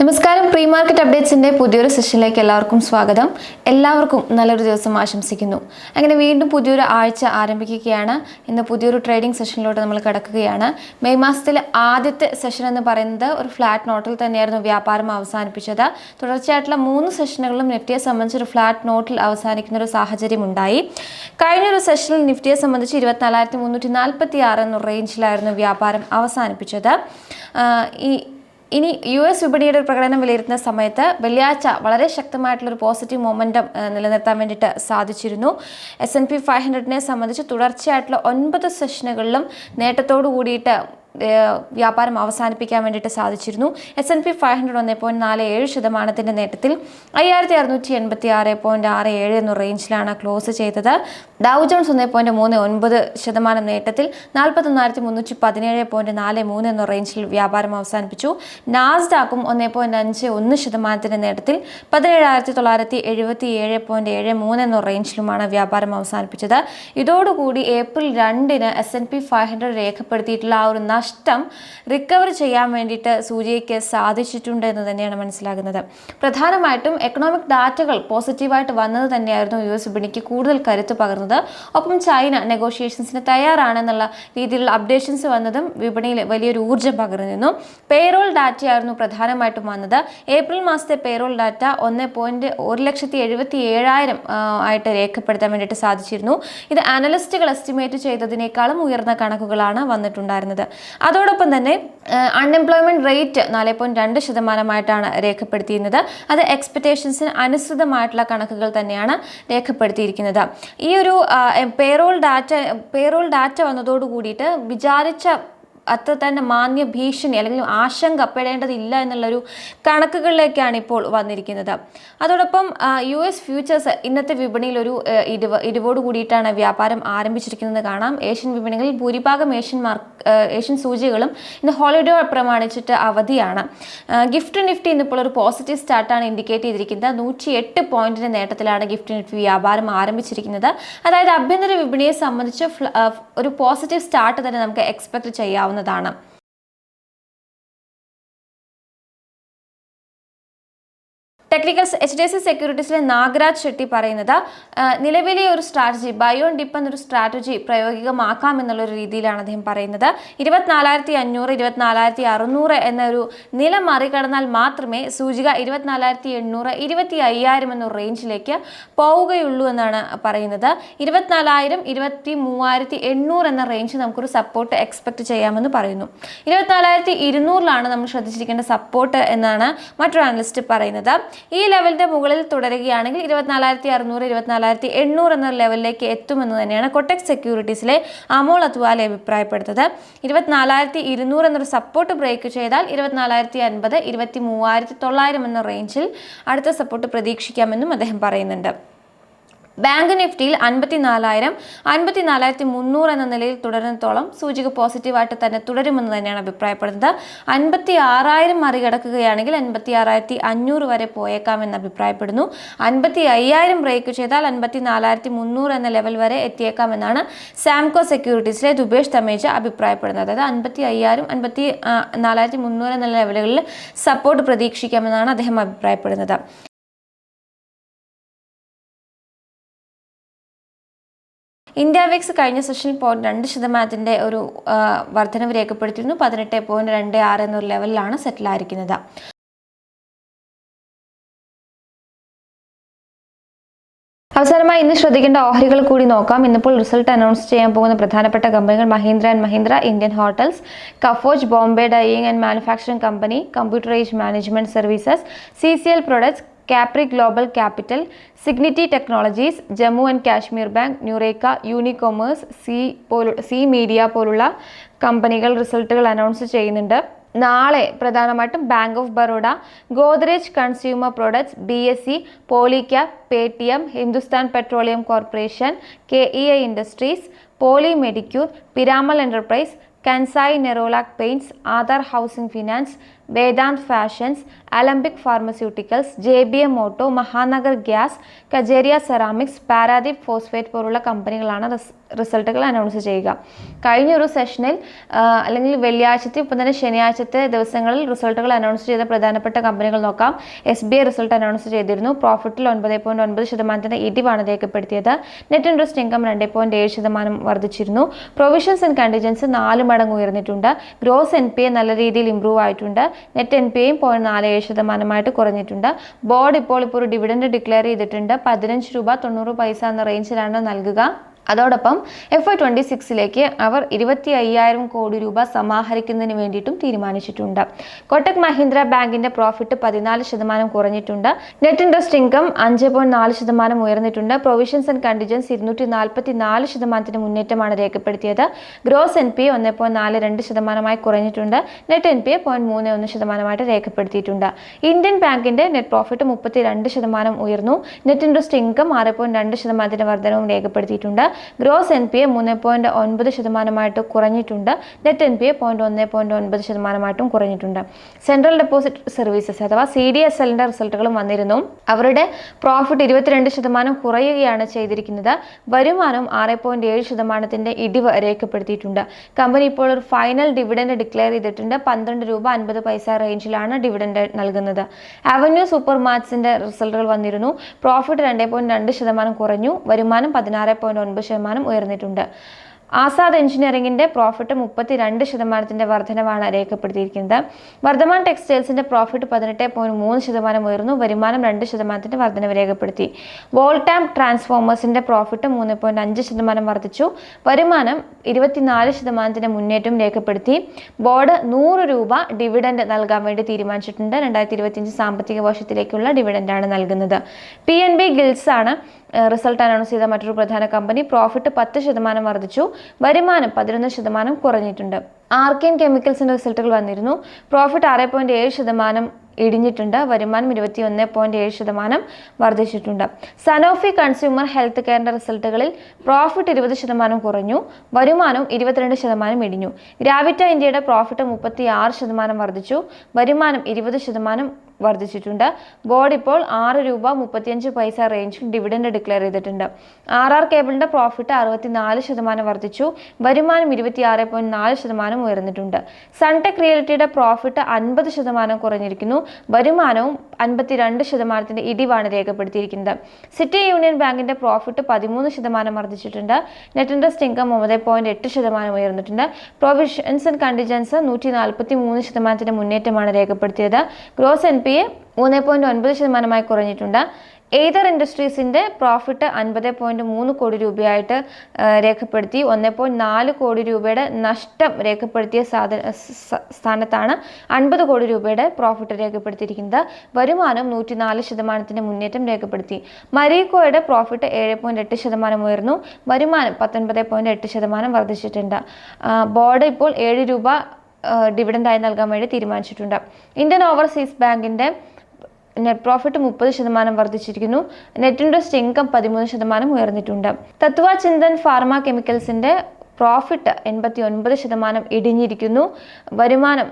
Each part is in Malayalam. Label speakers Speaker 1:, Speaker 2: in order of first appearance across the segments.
Speaker 1: നമസ്കാരം. പ്രീ മാർക്കറ്റ് അപ്ഡേറ്റ്സിന്റെ പുതിയൊരു സെഷനിലേക്ക് എല്ലാവർക്കും സ്വാഗതം. എല്ലാവർക്കും നല്ലൊരു ദിവസം ആശംസിക്കുന്നു. അങ്ങനെ വീണ്ടും പുതിയൊരു ആഴ്ച ആരംഭിക്കുകയാണ്. ഇന്ന് പുതിയൊരു ട്രേഡിംഗ് സെഷനിലോട്ട് നമ്മൾ കിടക്കുകയാണ്. മെയ് മാസത്തിലെ ആദ്യത്തെ സെഷൻ എന്ന് പറയുന്നത് ഒരു ഫ്ലാറ്റ് നോട്ടിൽ തന്നെയായിരുന്നു വ്യാപാരം അവസാനിപ്പിച്ചത്. തുടർച്ചയായിട്ടുള്ള മൂന്ന് സെഷനുകളും നിഫ്റ്റിയെ സംബന്ധിച്ച് ഒരു ഫ്ലാറ്റ് നോട്ടിൽ അവസാനിക്കുന്ന ഒരു സാഹചര്യം ഉണ്ടായി. കഴിഞ്ഞൊരു സെഷനിൽ നിഫ്റ്റിയെ സംബന്ധിച്ച് ഇരുപത്തിനാലായിരത്തി മുന്നൂറ്റി നാൽപ്പത്തി ആറ് എന്ന റേഞ്ചിലായിരുന്നു വ്യാപാരം അവസാനിപ്പിച്ചത്. ഈ ഇനി യു എസ് വിപണിയുടെ ഒരു പ്രകടനം വിലയിരുത്തുന്ന സമയത്ത് വെള്ളിയാഴ്ച വളരെ ശക്തമായിട്ടുള്ള ഒരു പോസിറ്റീവ് മൊമെന്റം നിലനിർത്താൻ വേണ്ടിയിട്ട് സാധിച്ചിരുന്നു. എസ് എൻ പി ഫൈവ് ഹൺഡ്രഡിനെ സംബന്ധിച്ച് തുടർച്ചയായിട്ടുള്ള ഒൻപത് സെഷനുകളിലും നേട്ടത്തോടു കൂടിയിട്ട് വ്യാപാരം അവസാനിപ്പിക്കാൻ വേണ്ടിയിട്ട് സാധിച്ചിരുന്നു. S N P five hundred ഒന്ന് പോയിന്റ് നാല് ഏഴ് ശതമാനത്തിന്റെ നേട്ടത്തിൽ അയ്യായിരത്തി അറുന്നൂറ്റി എൺപത്തി ആറ് പോയിന്റ് ആറ് ഏഴ് എന്ന റേഞ്ചിലാണ് ക്ലോസ് ചെയ്തത്. ഡൗ ജോൺസ് ഒന്ന് പോയിന്റ് മൂന്ന് ഒൻപത് ശതമാനം നേട്ടത്തിൽ നാൽപ്പത്തൊന്നായിരത്തി മുന്നൂറ്റി പതിനേഴ് പോയിന്റ് നാല് മൂന്ന് എന്ന റേഞ്ചിൽ വ്യാപാരം അവസാനിപ്പിച്ചു. നാസ്ഡാക്കും ഒന്ന് പോയിന്റ് അഞ്ച് ഒന്ന് ശതമാനത്തിന്റെ നേട്ടത്തിൽ പതിനേഴായിരത്തി തൊള്ളായിരത്തി എഴുപത്തി ഏഴ് പോയിന്റ് ഏഴ് മൂന്ന് എന്ന റേഞ്ചിലുമാണ് വ്യാപാരം അവസാനിപ്പിച്ചത്. ഇതോടുകൂടി ഏപ്രിൽ രണ്ടിന് S N P five hundred രേഖപ്പെടുത്തിയിട്ടുള്ള ആ ഒരു നഷ്ടം റിക്കവർ ചെയ്യാൻ വേണ്ടിയിട്ട് സൂര്യയ്ക്ക് സാധിച്ചിട്ടുണ്ട് എന്ന് തന്നെയാണ് മനസ്സിലാകുന്നത്. പ്രധാനമായിട്ടും എക്കണോമിക് ഡാറ്റകൾ പോസിറ്റീവായിട്ട് വന്നത് തന്നെയായിരുന്നു യു എസ് വിപണിക്ക് കൂടുതൽ കരുത്ത് പകർന്നത്. ഒപ്പം ചൈന നെഗോഷിയേഷൻസിന് തയ്യാറാണെന്നുള്ള രീതിയിലുള്ള അപ്ഡേഷൻസ് വന്നതും വിപണിയിൽ വലിയൊരു ഊർജം പകർന്നു പകർന്നിരുന്നു പേറോൾ ഡാറ്റയായിരുന്നു പ്രധാനമായിട്ടും വന്നത്. ഏപ്രിൽ മാസത്തെ പേറോൾ ഡാറ്റ ഒന്ന് പോയിന്റ് ഒരു ലക്ഷത്തി എഴുപത്തി ഏഴായിരം ആയിട്ട് രേഖപ്പെടുത്താൻ വേണ്ടിയിട്ട് സാധിച്ചിരുന്നു. ഇത് അനലിസ്റ്റുകൾ എസ്റ്റിമേറ്റ് ചെയ്തതിനേക്കാളും ഉയർന്ന കണക്കുകളാണ് വന്നിട്ടുണ്ടായിരുന്നത്. അതോടൊപ്പം തന്നെ അൺഎംപ്ലോയ്മെന്റ് റേറ്റ് നാല് പോയിന്റ് രണ്ട് ശതമാനമായിട്ടാണ് രേഖപ്പെടുത്തിയിരുന്നത്. അത് എക്സ്പെക്ടേഷൻസിന് അനുസൃതമായിട്ടുള്ള കണക്കുകൾ തന്നെയാണ് രേഖപ്പെടുത്തിയിരിക്കുന്നത്. ഈ ഒരു പേറോൾ ഡാറ്റ പേറോൾ ഡാറ്റ വന്നതോട് കൂടിയിട്ട് വിചാരിച്ച അത്ര തന്നെ മാന്യ ഭീഷണി അല്ലെങ്കിൽ ആശങ്കപ്പെടേണ്ടതില്ല എന്നുള്ളൊരു കണക്കുകളിലേക്കാണ് ഇപ്പോൾ വന്നിരിക്കുന്നത്. അതോടൊപ്പം യു എസ് ഫ്യൂച്ചേഴ്സ് ഇന്നത്തെ വിപണിയിൽ ഒരു ഇടിവ് ഇടിവോട് കൂടിയിട്ടാണ് വ്യാപാരം ആരംഭിച്ചിരിക്കുന്നത് കാണാം. ഏഷ്യൻ വിപണികളിൽ ഭൂരിഭാഗം ഏഷ്യൻ മാർക്ക് ഏഷ്യൻ സൂചികളും ഇന്ന് ഹോളിഡേ പ്രമാണിച്ചിട്ട് അവധിയാണ്. ഗിഫ്റ്റ് നിഫ്റ്റി ഇന്നിപ്പോൾ ഒരു പോസിറ്റീവ് സ്റ്റാർട്ടാണ് ഇൻഡിക്കേറ്റ് ചെയ്തിരിക്കുന്നത്. നൂറ്റി എട്ട് പോയിന്റിന്റെ നേട്ടത്തിലാണ് ഗിഫ്റ്റ് നിഫ്റ്റി വ്യാപാരം ആരംഭിച്ചിരിക്കുന്നത്. അതായത് ആഭ്യന്തര വിപണിയെ സംബന്ധിച്ച് ഒരു പോസിറ്റീവ് സ്റ്റാർട്ട് തന്നെ നമുക്ക് എക്സ്പെക്ട് ചെയ്യാവുന്നതാണ് technical H D S C സെക്യൂരിറ്റീസിലെ Nagaraj Shetty പറയുന്നത് നിലവിലെ ഒരു സ്ട്രാറ്റജി ബയോൺ ഡിപ്പ് എന്നൊരു സ്ട്രാറ്റജി പ്രയോഗികമാക്കാം എന്നുള്ളൊരു രീതിയിലാണ് അദ്ദേഹം പറയുന്നത്. ഇരുപത്തിനാലായിരത്തി അഞ്ഞൂറ് ഇരുപത്തിനാലായിരത്തി അറുന്നൂറ് എന്നൊരു നില മറികടന്നാൽ മാത്രമേ സൂചിക ഇരുപത്തിനാലായിരത്തി എണ്ണൂറ് ഇരുപത്തി അയ്യായിരം എന്ന റേഞ്ചിലേക്ക് പോവുകയുള്ളൂ എന്നാണ് പറയുന്നത്. ഇരുപത്തിനാലായിരം ഇരുപത്തി മൂവായിരത്തി എണ്ണൂറ് എന്ന റേഞ്ച് നമുക്കൊരു സപ്പോർട്ട് എക്സ്പെക്ട് ചെയ്യാമെന്ന് പറയുന്നു. ഇരുപത്തിനാലായിരത്തി ഇരുന്നൂറിലാണ് നമ്മൾ ശ്രദ്ധിച്ചിരിക്കേണ്ട സപ്പോർട്ട് എന്നാണ് മറ്റൊരു അനലിസ്റ്റ് പറയുന്നത്. ഈ ലെവലിന്റെ മുകളിൽ തുടരുകയാണെങ്കിൽ ഇരുപത്തിനാലായിരത്തി അറുന്നൂറ് ഇരുപത്തിനാലായിരത്തി എണ്ണൂറ് എന്ന ലെവലിലേക്ക് എത്തുമെന്ന് തന്നെയാണ് കൊട്ടക് സെക്യൂരിറ്റീസിലെ അമോൾ അത്വാലെ അഭിപ്രായപ്പെടുന്നത്. ഇരുപത്തിനാലായിരത്തി ഇരുന്നൂറ് എന്നൊരു സപ്പോർട്ട് ബ്രേക്ക് ചെയ്താൽ ഇരുപത്തിനാലായിരത്തി അൻപത് ഇരുപത്തി മൂവായിരത്തി തൊള്ളായിരം എന്ന റേഞ്ചിൽ അടുത്ത സപ്പോർട്ട് പ്രതീക്ഷിക്കാമെന്നും അദ്ദേഹം പറയുന്നുണ്ട്. ബാങ്ക് നിഫ്റ്റിയിൽ അൻപത്തിനാലായിരം അൻപത്തിനാലായിരത്തി മുന്നൂറ് എന്ന നിലയിൽ തുടരുന്നിടത്തോളം സൂചിക പോസിറ്റീവായിട്ട് തന്നെ തുടരുമെന്ന് തന്നെയാണ് അഭിപ്രായപ്പെടുന്നത്. അൻപത്തി ആറായിരം മറികടക്കുകയാണെങ്കിൽ അൻപത്തി ആറായിരത്തി അഞ്ഞൂറ് വരെ പോയേക്കാമെന്ന് അഭിപ്രായപ്പെടുന്നു. അൻപത്തി അയ്യായിരം ബ്രേക്ക് ചെയ്താൽ അൻപത്തി നാലായിരത്തി മുന്നൂറ് എന്ന ലെവൽ വരെ എത്തിയേക്കാമെന്നാണ് സാംകോ സെക്യൂരിറ്റീസിലെ ദുബേഷ് തമേജ അഭിപ്രായപ്പെടുന്നത്. അതായത് അൻപത്തി അയ്യായിരം അൻപത്തി നാലായിരത്തി മുന്നൂറ് എന്ന ലെവലുകളിൽ സപ്പോർട്ട് പ്രതീക്ഷിക്കാമെന്നാണ് അദ്ദേഹം അഭിപ്രായപ്പെടുന്നത്. ഇന്ത്യ വിക്സ് കഴിഞ്ഞ സെഷനിൽ പോയിന്റ് രണ്ട് ശതമാനത്തിന്റെ ഒരു വർധനവ് രേഖപ്പെടുത്തിയിരുന്നു. പതിനെട്ട് പോയിന്റ് രണ്ട് ആറ് എന്നൊരു ലെവലിലാണ് സെറ്റിൽ ആയിരിക്കുന്നത്. അവസാനമായി ഇന്ന് ശ്രദ്ധിക്കേണ്ട ഓഹരികൾ കൂടി നോക്കാം. ഇന്നിപ്പോൾ റിസൾട്ട് അനൗൺസ് ചെയ്യാൻ പോകുന്ന പ്രധാനപ്പെട്ട കമ്പനികൾ Mahindra and Mahindra Indian hotels കഫോജ് Bombay dyeing and manufacturing company computerise management services C C L products Capri global capital Cigniti technologies Jammu and Kashmir bank Nureca Unicommerce C പോലു C media പോലുള്ള കമ്പനികൾ റിസൾട്ടുകൾ അനൗൺസ് ചെയ്യുന്നുണ്ട്. നാളെ പ്രധാനമായിട്ടും bank of Baroda Godrej consumer products B S C Polycab pay T M Hindustan petroleum corporation K E I industries poly Medicure Piramal enterprise Kansai Nerolac paints Aadhaar housing finance Vedant fashions Alembic pharmaceuticals J B M auto Mahanagar gas Kajaria ceramics Paradeep phosphate പോലുള്ള കമ്പനികളാണ് റിസൾട്ടുകൾ അനൗൺസ് ചെയ്യുക. കഴിഞ്ഞ ഒരു സെഷനിൽ അല്ലെങ്കിൽ വെള്ളിയാഴ്ചത്തെ ഇപ്പം തന്നെ ശനിയാഴ്ചത്തെ ദിവസങ്ങളിൽ റിസൾട്ടുകൾ അനൗൺസ് ചെയ്ത പ്രധാനപ്പെട്ട കമ്പനികൾ നോക്കാം. S B I result announce ചെയ്തിരുന്നു. പ്രോഫിറ്റിൽ ഒൻപത് പോയിന്റ് ഒൻപത് ശതമാനത്തിന്റെ ഇടിവാണ് രേഖപ്പെടുത്തിയത്. നെറ്റ് ഇൻട്രസ്റ്റ് ഇൻകം രണ്ട് പോയിന്റ് ഏഴ് ശതമാനം വർദ്ധിച്ചിരുന്നു. പ്രൊവിഷൻസ് ആൻഡ് കണ്ടിജൻസ് നാല് മടങ്ങ് ഉയർന്നിട്ടുണ്ട്. ഗ്രോസ് എൻ പി എ നല്ല രീതിയിൽ ഇംപ്രൂവ് ആയിട്ടുണ്ട്. നെറ്റ് എൻ പി എയും പോയിന്റ് നാല് ഏഴ് ശതമാനമായിട്ട് കുറഞ്ഞിട്ടുണ്ട്. ബോർഡ് ഇപ്പോൾ ഇപ്പോൾ ഒരു ഡിവിഡൻഡ് ഡിക്ലെയർ ചെയ്തിട്ടുണ്ട്. പതിനഞ്ച് രൂപ തൊണ്ണൂറ് പൈസ എന്ന റേഞ്ചിലാണ് നൽകുക. അതോടൊപ്പം എഫ് ഐ ട്വന്റി സിക്സിലേക്ക് അവർ ഇരുപത്തി അയ്യായിരം കോടി രൂപ സമാഹരിക്കുന്നതിന് വേണ്ടിയിട്ടും തീരുമാനിച്ചിട്ടുണ്ട്. കൊട്ടക് മഹീന്ദ്ര ബാങ്കിന്റെ പ്രോഫിറ്റ് പതിനാല് ശതമാനം കുറഞ്ഞിട്ടുണ്ട്. നെറ്റ് ഇൻട്രസ്റ്റ് ഇൻകം അഞ്ച് പോയിന്റ് നാല് ശതമാനം ഉയർന്നിട്ടുണ്ട്. പ്രൊവിഷൻസ് ആൻഡ് കണ്ടിജൻസ് ഇരുന്നൂറ്റി നാൽപ്പത്തി നാല് ശതമാനത്തിന് മുന്നേറ്റമാണ് രേഖപ്പെടുത്തിയത്. ഗ്രോസ് എൻ പി ഒന്ന് പോയിന്റ് നാല് രണ്ട് ശതമാനമായി കുറഞ്ഞിട്ടുണ്ട്. Net N P A point മൂന്ന് ഒന്ന് ശതമാനമായിട്ട് രേഖപ്പെടുത്തിയിട്ടുണ്ട്. ഇന്ത്യൻ ബാങ്കിന്റെ നെറ്റ് പ്രോഫിറ്റ് മുപ്പത്തി രണ്ട് ശതമാനം ഉയർന്നു. നെറ്റ് ഇൻട്രസ്റ്റ് ഇൻകം ആറ് പോയിന്റ് രണ്ട് ശതമാനത്തിന്റെ വർധനവും രേഖപ്പെടുത്തിയിട്ടുണ്ട്. ഗ്രോസ് എൻ പി എ മൂന്ന് പോയിന്റ് ഒൻപത് ശതമാനമായിട്ട് കുറഞ്ഞിട്ടുണ്ട്. Net N P A point ഒന്ന് പോയിന്റ് ഒൻപത് ശതമാനമായിട്ടും കുറഞ്ഞിട്ടുണ്ട്. സെൻട്രൽ ഡെപ്പോസിറ്റ് സർവീസസ് അഥവാ സി ഡി എസ് എല്ലിന്റെ റിസൾട്ടുകളും വന്നിരുന്നു. അവരുടെ പ്രോഫിറ്റ് ഇരുപത്തിരണ്ട് ശതമാനം കുറയുകയാണ് ചെയ്തിരിക്കുന്നത്. വരുമാനം ആറ് പോയിന്റ് ഏഴ് ശതമാനത്തിന്റെ ഇടിവ് രേഖപ്പെടുത്തിയിട്ടുണ്ട്. കമ്പനി ഇപ്പോൾ ഒരു ഫൈനൽ ഡിവിഡൻഡ് ഡിക്ലെയർ ചെയ്തിട്ടുണ്ട്. പന്ത്രണ്ട് രൂപ അൻപത് പൈസ റേഞ്ചിലാണ് ഡിവിഡൻഡ് നൽകുന്നത്. അവന്യൂ സൂപ്പർ മാർട്സിന്റെ റിസൾട്ടുകൾ വന്നിരുന്നു. പ്രോഫിറ്റ് രണ്ട് പോയിന്റ് രണ്ട് ശതമാനം കുറഞ്ഞു. വരുമാനം പതിനാറ് പോയിന്റ് ഒൻപത് ശതമാനം ഉയർന്നിട്ടുണ്ട്. ആസാദ് എഞ്ചിനീയറിംഗിന്റെ പ്രോഫിറ്റ് മുപ്പത്തി രണ്ട് ശതമാനത്തിന്റെ വർധനവാണ് രേഖപ്പെടുത്തിയിരിക്കുന്നത്. വർദ്ധമാൻ ടെക്സ്റ്റൈൽസിന്റെ പ്രോഫിറ്റ് പതിനെട്ട് പോയിന്റ് മൂന്ന് ശതമാനം ഉയർന്നു. വരുമാനം രണ്ട് ശതമാനത്തിന്റെ വർധനവ് രേഖപ്പെടുത്തി. വോൾട്ടാം ട്രാൻസ്ഫോമേഴ്സിന്റെ പ്രോഫിറ്റ് മൂന്ന് പോയിന്റ് അഞ്ച് ശതമാനം വർദ്ധിച്ചു. വരുമാനം ഇരുപത്തിനാല് ശതമാനത്തിന്റെ മുന്നേറ്റം രേഖപ്പെടുത്തി. ബോർഡ് നൂറ് രൂപ ഡിവിഡൻഡ് നൽകാൻ വേണ്ടി തീരുമാനിച്ചിട്ടുണ്ട്. രണ്ടായിരത്തി ഇരുപത്തിയഞ്ച് സാമ്പത്തിക വർഷത്തിലേക്കുള്ള ഡിവിഡൻഡാണ് നൽകുന്നത്. പി എൻ ബി ഗിൽസ് ആണ് റിസൾട്ട് അനൗൺസ് ചെയ്ത മറ്റൊരു പ്രധാന കമ്പനി. പ്രോഫിറ്റ് പത്ത് ശതമാനം വർദ്ധിച്ചു. വരുമാനം പതിനൊന്ന് ശതമാനം കുറഞ്ഞിട്ടുണ്ട്. ആർക്കെയിൻ കെമിക്കൽസിന്റെ റിസൾട്ടുകൾ വന്നിരുന്നു. പ്രോഫിറ്റ് ആറ് പോയിന്റ് ഏഴ് ശതമാനം ഇടിഞ്ഞിട്ടുണ്ട്. വരുമാനം ഇരുപത്തി ഒന്ന് പോയിന്റ് ഏഴ് ശതമാനം വർദ്ധിച്ചിട്ടുണ്ട്. സനോഫി കൺസ്യൂമർ ഹെൽത്ത് കെയറിന്റെ റിസൾട്ടുകളിൽ പ്രോഫിറ്റ് ഇരുപത് ശതമാനം കുറഞ്ഞു. വരുമാനം ഇരുപത്തിരണ്ട് ശതമാനം ഇടിഞ്ഞു. ഗ്രാവിറ്റ ഇന്ത്യയുടെ പ്രോഫിറ്റ് മുപ്പത്തി ആറ് ശതമാനം വർദ്ധിച്ചു. വരുമാനം ഇരുപത് ശതമാനം വർദ്ധിച്ചിട്ടുണ്ട്. ബോർഡ് ഇപ്പോൾ ആറ് രൂപ മുപ്പത്തിയഞ്ച് പൈസ റേഞ്ചിൽ ഡിവിഡൻഡ് ഡിക്ലെയർ ചെയ്തിട്ടുണ്ട്. ആർ ആർ കേബിളിന്റെ പ്രോഫിറ്റ് അറുപത്തിനാല് ശതമാനം വർദ്ധിച്ചു. വരുമാനം ഇരുപത്തിയാറ് പോയിന്റ് നാല് ശതമാനം ഉയർന്നിട്ടുണ്ട്. സൺടെക് റിയലിറ്റിയുടെ പ്രോഫിറ്റ് അൻപത് ശതമാനം കുറഞ്ഞിരിക്കുന്നു. വരുമാനവും അൻപത്തിരണ്ട് ശതമാനത്തിന്റെ ഇടിവാണ് രേഖപ്പെടുത്തിയിരിക്കുന്നത്. സിറ്റി യൂണിയൻ ബാങ്കിന്റെ പ്രോഫിറ്റ് പതിമൂന്ന് ശതമാനം വർദ്ധിച്ചിട്ടുണ്ട്. നെറ്റ് ഇൻട്രസ്റ്റ് ഇൻകം ഒമ്പത് പോയിന്റ് എട്ട് ശതമാനം ഉയർന്നിട്ടുണ്ട്. പ്രൊവിഷൻസ് ആൻഡ് കണ്ടിജൻസ് നൂറ്റി നാൽപ്പത്തി മൂന്ന് ശതമാനത്തിന്റെ മുന്നേറ്റമാണ് രേഖപ്പെടുത്തിയത്. ഗ്രോസ് എൻ പി എ മൂന്ന് പോയിന്റ് ഒൻപത് ശതമാനമായി കുറഞ്ഞിട്ടുണ്ട്. എയ്തർ ഇൻഡസ്ട്രീസിന്റെ പ്രോഫിറ്റ് അൻപത് പോയിന്റ് മൂന്ന് കോടി രൂപയായിട്ട് രേഖപ്പെടുത്തി. ഒന്ന് പോയിന്റ് നാല് കോടി രൂപയുടെ നഷ്ടം രേഖപ്പെടുത്തിയ സാധന സ്ഥാനത്താണ് അൻപത് കോടി രൂപയുടെ പ്രോഫിറ്റ് രേഖപ്പെടുത്തിയിരിക്കുന്നത്. വരുമാനം നൂറ്റി നാല് ശതമാനത്തിന്റെ മുന്നേറ്റം രേഖപ്പെടുത്തി. മരീക്കോയുടെ പ്രോഫിറ്റ് ഏഴ് പോയിന്റ് എട്ട് ശതമാനം ഉയർന്നു. വരുമാനം പത്തൊൻപത് പോയിന്റ് എട്ട് ശതമാനം വർദ്ധിച്ചിട്ടുണ്ട്. ബോർഡ് ഇപ്പോൾ ഏഴ് രൂപ ഡിവിഡൻഡായി നൽകാൻ വേണ്ടി തീരുമാനിച്ചിട്ടുണ്ട്. ഇന്ത്യൻ ഓവർസീസ് ബാങ്കിന്റെ നെറ്റ് പ്രോഫിറ്റ് മുപ്പത് ശതമാനം വർദ്ധിച്ചിരിക്കുന്നു. നെറ്റ് ഇൻട്രസ്റ്റ് ഇൻകം പതിമൂന്ന് ശതമാനം ഉയർന്നിട്ടുണ്ട്. തത്വ ചിന്തൻ ഫാർമ കെമിക്കൽസിന്റെ പ്രോഫിറ്റ് എൺപത്തി ഒൻപത് ശതമാനം ഇടിഞ്ഞിരിക്കുന്നു. വരുമാനം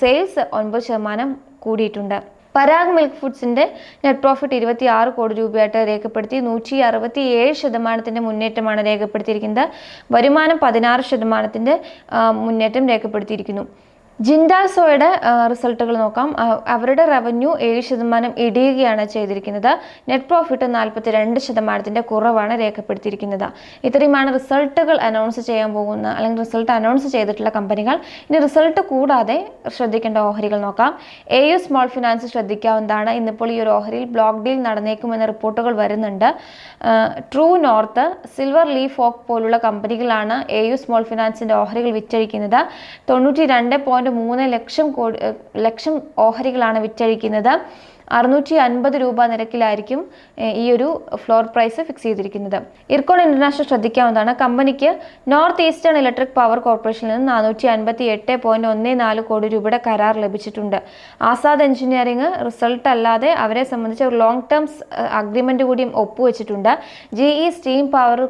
Speaker 1: സെയിൽസ് ഒൻപത് ശതമാനം കൂടിയിട്ടുണ്ട്. പരാഗ് മിൽക്ക് ഫുഡ്സിന്റെ നെറ്റ് പ്രോഫിറ്റ് ഇരുപത്തി ആറ് കോടി രൂപയായിട്ട് രേഖപ്പെടുത്തി. നൂറ്റി അറുപത്തി ഏഴ് ശതമാനത്തിന്റെ മുന്നേറ്റമാണ് രേഖപ്പെടുത്തിയിരിക്കുന്നത്. വരുമാനം പതിനാറ് ശതമാനത്തിന്റെ മുന്നേറ്റം രേഖപ്പെടുത്തിയിരിക്കുന്നു. ജിൻഡാൽ സോയുടെ റിസൾട്ടുകൾ നോക്കാം. അവരുടെ റവന്യൂ ഏഴ് ശതമാനം ഇടിയുകയാണ് ചെയ്തിരിക്കുന്നത്. നെറ്റ് പ്രോഫിറ്റ് നാൽപ്പത്തി രണ്ട് ശതമാനത്തിന്റെ കുറവാണ് രേഖപ്പെടുത്തിയിരിക്കുന്നത്. ഇത്രയുമാണ് റിസൾട്ടുകൾ അനൗൺസ് ചെയ്യാൻ പോകുന്ന അല്ലെങ്കിൽ റിസൾട്ട് അനൗൺസ് ചെയ്തിട്ടുള്ള കമ്പനികൾ. ഇനി റിസൾട്ട് കൂടാതെ ശ്രദ്ധിക്കേണ്ട ഓഹരികൾ നോക്കാം. എ യു സ്മോൾ ഫിനാൻസ് ശ്രദ്ധിക്കാവുന്നതാണ്. ഇന്നിപ്പോൾ ഈ ഒരു ഓഹരിയിൽ ബ്ലോക്ക് ഡീൽ നടന്നേക്കുമെന്ന റിപ്പോർട്ടുകൾ വരുന്നുണ്ട്. True north silver leaf oak പോലുള്ള കമ്പനികളാണ് എ യു സ്മോൾ ഫിനാൻസിന്റെ ഓഹരികൾ വിറ്റഴിക്കുന്നത്. തൊണ്ണൂറ്റി രണ്ട് പോയിന്റ് മൂന്ന് ലക്ഷം കോടി ലക്ഷം ഓഹരികളാണ് വിറ്റഴിക്കുന്നത്. അറുന്നൂറ്റി അൻപത് രൂപ നിരക്കിലായിരിക്കും ഈ ഒരു ഫ്ലോർ പ്രൈസ് ഫിക്സ് ചെയ്തിരിക്കുന്നത്. ഇർക്കോൺ ഇന്റർനാഷണൽ ശ്രദ്ധിക്കാവുന്നതാണ്. കമ്പനിക്ക് നോർത്ത് ഈസ്റ്റേൺ ഇലക്ട്രിക് പവർ കോർപ്പറേഷനിൽ നിന്ന് നാനൂറ്റി അൻപത്തി എട്ട് പോയിന്റ് ഒന്ന് നാല് കോടി രൂപയുടെ കരാർ ലഭിച്ചിട്ടുണ്ട്. ആസാദ് എഞ്ചിനീയറിംഗ് റിസൾട്ട് അല്ലാതെ അവരെ സംബന്ധിച്ച് ഒരു ലോങ് ടേംസ് അഗ്രിമെന്റ് കൂടിയും ഒപ്പുവെച്ചിട്ടുണ്ട്. ജി ഇ സ്റ്റീം പവർ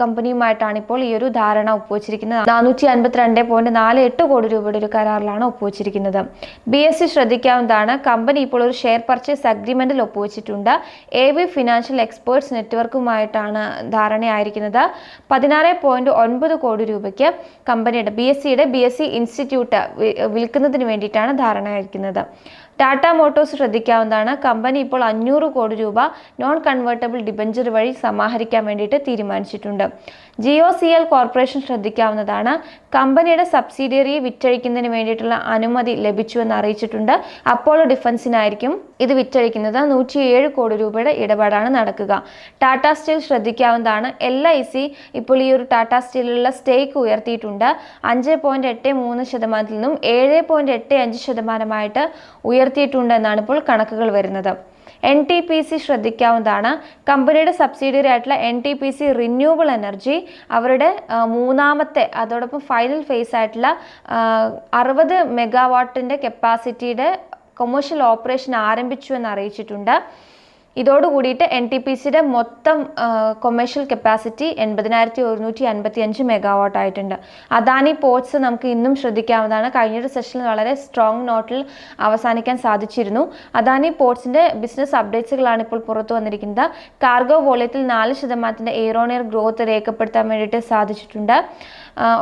Speaker 1: കമ്പനിയുമായിട്ടാണ് ഇപ്പോൾ ഈ ഒരു ധാരണ ഒപ്പുവച്ചിരിക്കുന്നത്. നാനൂറ്റി അൻപത്തിരണ്ട് പോയിന്റ് നാല് എട്ട് കോടി രൂപയുടെ ഒരു കരാറിലാണ് ഒപ്പുവച്ചിരിക്കുന്നത്. ബി എസ് സി ശ്രദ്ധിക്കാവുന്നതാണ്. കമ്പനി ഇപ്പോൾ ഒരു ഷെയർ പർച്ചേസ് അഗ്രിമെന്റിൽ ഒപ്പുവച്ചിട്ടുണ്ട്. എ വി ഫിനാൻഷ്യൽ എക്സ്പേർട്സ് നെറ്റ്വർക്കുമായിട്ടാണ് ധാരണയായിരിക്കുന്നത്. പതിനാറ് പോയിന്റ് ഒൻപത് കോടി രൂപയ്ക്ക് കമ്പനിയുടെ ബി എസ് സിയുടെ ബി എസ് സി ഇൻസ്റ്റിറ്റ്യൂട്ട് വിൽക്കുന്നതിന് വേണ്ടിയിട്ടാണ് ധാരണയായിരിക്കുന്നത്. ടാറ്റ മോട്ടോഴ്സ് ശ്രദ്ധിക്കാവുന്നതാണ്. കമ്പനി ഇപ്പോൾ അഞ്ഞൂറ് കോടി രൂപ നോൺ കൺവേർട്ടബിൾ ഡിബഞ്ചർ വഴി സമാഹരിക്കാൻ വേണ്ടിയിട്ട് തീരുമാനിച്ചിട്ടുണ്ട്. G O C L corporation ശ്രദ്ധിക്കാവുന്നതാണ്. കമ്പനിയുടെ സബ്സിഡിയറി വിറ്റഴിക്കുന്നതിന് വേണ്ടിയിട്ടുള്ള അനുമതി ലഭിച്ചുവെന്ന് അറിയിച്ചിട്ടുണ്ട്. അപ്പോളോ ഡിഫൻസിനായിരിക്കും ഇത് വിറ്റഴിക്കുന്നത്. നൂറ്റിയേഴ് കോടി രൂപയുടെ ഇടപാടാണ് നടക്കുക. ടാറ്റ സ്റ്റീൽ ശ്രദ്ധിക്കാവുന്നതാണ്. എൽ ഐ സി ഇപ്പോൾ ഈ ഒരു ടാറ്റ സ്റ്റീലിലുള്ള സ്റ്റേക്ക് ഉയർത്തിയിട്ടുണ്ട്. അഞ്ച് പോയിന്റ് എട്ട് മൂന്ന് ശതമാനത്തിൽ നിന്നും ഏഴ് പോയിന്റ് എട്ട് അഞ്ച് ശതമാനമായിട്ട് ഉയർത്തിയിട്ടുണ്ട് എന്നാണ് ഇപ്പോൾ കണക്കുകൾ വരുന്നത്. എൻ ടി പി സി ശ്രദ്ധിക്കാവുന്നതാണ്. കമ്പനിയുടെ സബ്സിഡിയറി ആയിട്ടുള്ള N T P C renewable energy അവരുടെ മൂന്നാമത്തെ അതോടൊപ്പം ഫൈനൽ ഫേസ് ആയിട്ടുള്ള അറുപത് മെഗാവാട്ടിന്റെ കപ്പാസിറ്റിയുടെ കൊമേഴ്ഷ്യൽ ഓപ്പറേഷൻ ആരംഭിച്ചു എന്ന് അറിയിച്ചിട്ടുണ്ട്. ഇതോടുകൂടിയിട്ട് എൻ ടി പി സിയുടെ മൊത്തം കൊമേഴ്ഷ്യൽ കപ്പാസിറ്റി എൺപതിനായിരത്തി ഒരുന്നൂറ്റി അൻപത്തി അഞ്ച് മെഗാവാട്ട് ആയിട്ടുണ്ട്. അദാനി പോർട്സ് നമുക്ക് ഇന്നും ശ്രദ്ധിക്കാവുന്നതാണ്. കഴിഞ്ഞൊരു സെഷനിൽ വളരെ സ്ട്രോങ് നോട്ടിൽ അവസാനിക്കാൻ സാധിച്ചിരുന്നു. അദാനി പോർട്സിന്റെ ബിസിനസ് അപ്ഡേറ്റ്സുകളാണ് ഇപ്പോൾ പുറത്തു വന്നിരിക്കുന്നത്. കാർഗോ വോളിയത്തിൽ നാല് ശതമാനത്തിന്റെ എയറോണിയർ ഗ്രോത്ത് രേഖപ്പെടുത്താൻ വേണ്ടിയിട്ട് സാധിച്ചിട്ടുണ്ട്.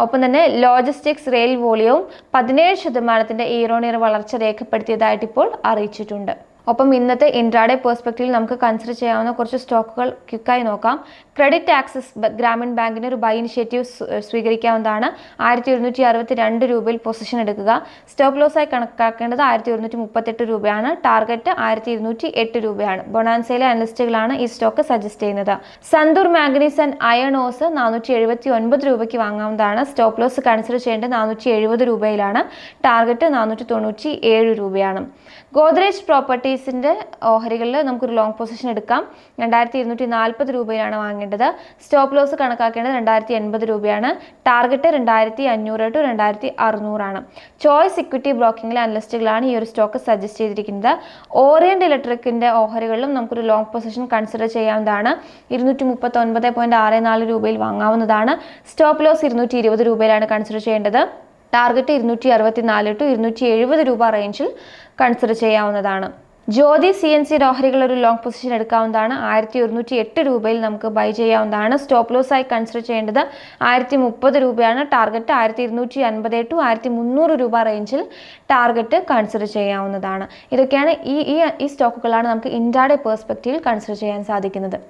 Speaker 1: ഒപ്പം തന്നെ ലോജിസ്റ്റിക്സ് റെയിൽ വോളിയവും പതിനേഴ് ശതമാനത്തിന്റെ ഇയറോണിയർ വളർച്ച രേഖപ്പെടുത്തിയതായിട്ട് ഇപ്പോൾ അറിയിച്ചിട്ടുണ്ട്. ഒപ്പം ഇന്നത്തെ ഇൻട്രാഡേ പേഴ്സ്പെക്റ്റീവിൽ നമുക്ക് കൺസിഡർ ചെയ്യാവുന്ന കുറച്ച് സ്റ്റോക്കുകൾ ക്വിക്കായി നോക്കാം. ക്രെഡിറ്റ് ആക്സസ് ഗ്രാമീൺ ബാങ്കിന് ഒരു ബൈ ഇനിഷ്യേറ്റീവ് സ്വ- സ്വീകരിക്കാവുന്നതാണ്. ആയിരത്തി ഒരുന്നൂറ്റി അറുപത്തി രണ്ട് രൂപയിൽ പൊസിഷൻ എടുക്കുക. സ്റ്റോപ്പ് ലോസ് ആയി കണക്കാക്കേണ്ടത് ആയിരത്തി ഒരുന്നൂറ്റി മുപ്പത്തെട്ട് രൂപയാണ്. ടാർഗറ്റ് ആയിരത്തി ഇരുന്നൂറ്റി എട്ട് രൂപയാണ്. ബൊണാൻസയിലെ അനലിസ്റ്റുകളാണ് ഈ സ്റ്റോക്ക് സജസ്റ്റ് ചെയ്യുന്നത്. Sandur manganese and iron ores നാനൂറ്റി എഴുപത്തി ഒൻപത് രൂപയ്ക്ക് വാങ്ങാവുന്നതാണ്. സ്റ്റോപ്പ് ലോസ് കൺസിഡർ ചെയ്യേണ്ടത് നാനൂറ്റി എഴുപത് രൂപയിലാണ്. ടാർഗറ്റ് നാനൂറ്റി തൊണ്ണൂറ്റി ഏഴ് രൂപയാണ്. ഗോദ്രേജ് പ്രോപ്പർട്ടീസിന്റെ ഓഹരികളിൽ നമുക്കൊരു ലോങ് പൊസിഷൻ എടുക്കാം. രണ്ടായിരത്തി ഇരുന്നൂറ്റി നാൽപ്പത് രൂപയിലാണ് വാങ്ങേണ്ടത്. സ്റ്റോപ്പ് ലോസ് കണക്കാക്കേണ്ടത് രണ്ടായിരത്തി എൺപത് രൂപയാണ്. ടാർഗറ്റ് രണ്ടായിരത്തി അഞ്ഞൂറ് ടു രണ്ടായിരത്തി അറുന്നൂറാണ് ചോയ്സ് ഇക്വിറ്റി ബ്രോക്കിംഗിലെ അനലിസ്റ്റുകളാണ് ഈ ഒരു സ്റ്റോക്ക് സജസ്റ്റ് ചെയ്തിരിക്കുന്നത്. ഓറിയന്റ് ഇലക്ട്രിക്കിന്റെ ഓഹരികളിലും നമുക്കൊരു ലോങ് പൊസിഷൻ കൺസിഡർ ചെയ്യാവുന്നതാണ്. ഇരുന്നൂറ്റി മുപ്പത്തി ഒൻപത് പോയിന്റ് ആറ് നാല് രൂപയിൽ വാങ്ങാവുന്നതാണ്. സ്റ്റോപ്പ് ലോസ് ഇരുന്നൂറ്റി ഇരുപത് രൂപയിലാണ് കൺസിഡർ ചെയ്യേണ്ടത്. ടാർഗറ്റ് ഇരുന്നൂറ്റി അറുപത്തി നാല് ടു ഇരുന്നൂറ്റി എഴുപത് രൂപ റേഞ്ചിൽ കൺസിഡർ ചെയ്യാവുന്നതാണ്. ജ്യോതി സി എൻ സി ഓഹരികൾ ഒരു ലോങ് പൊസിഷൻ എടുക്കാവുന്നതാണ്. ആയിരത്തി ഒരുന്നൂറ്റി എട്ട് രൂപയിൽ നമുക്ക് ബൈ ചെയ്യാവുന്നതാണ്. സ്റ്റോപ്പ് ലോസ് ആയി കൺസിഡർ ചെയ്യേണ്ടത് ആയിരത്തി മുപ്പത് രൂപയാണ്. ടാർഗറ്റ് ആയിരത്തി ഇരുന്നൂറ്റി അൻപത് ടു ആയിരത്തി മുന്നൂറ് രൂപ റേഞ്ചിൽ ടാർഗറ്റ് കൺസിഡർ ചെയ്യാവുന്നതാണ്. ഇതൊക്കെയാണ് ഈ ഈ ഈ സ്റ്റോക്കുകളാണ് നമുക്ക് ഇൻഡാഡെ പേഴ്സ്പെക്റ്റീവിൽ കൺസിഡർ ചെയ്യാൻ സാധിക്കുന്നത്.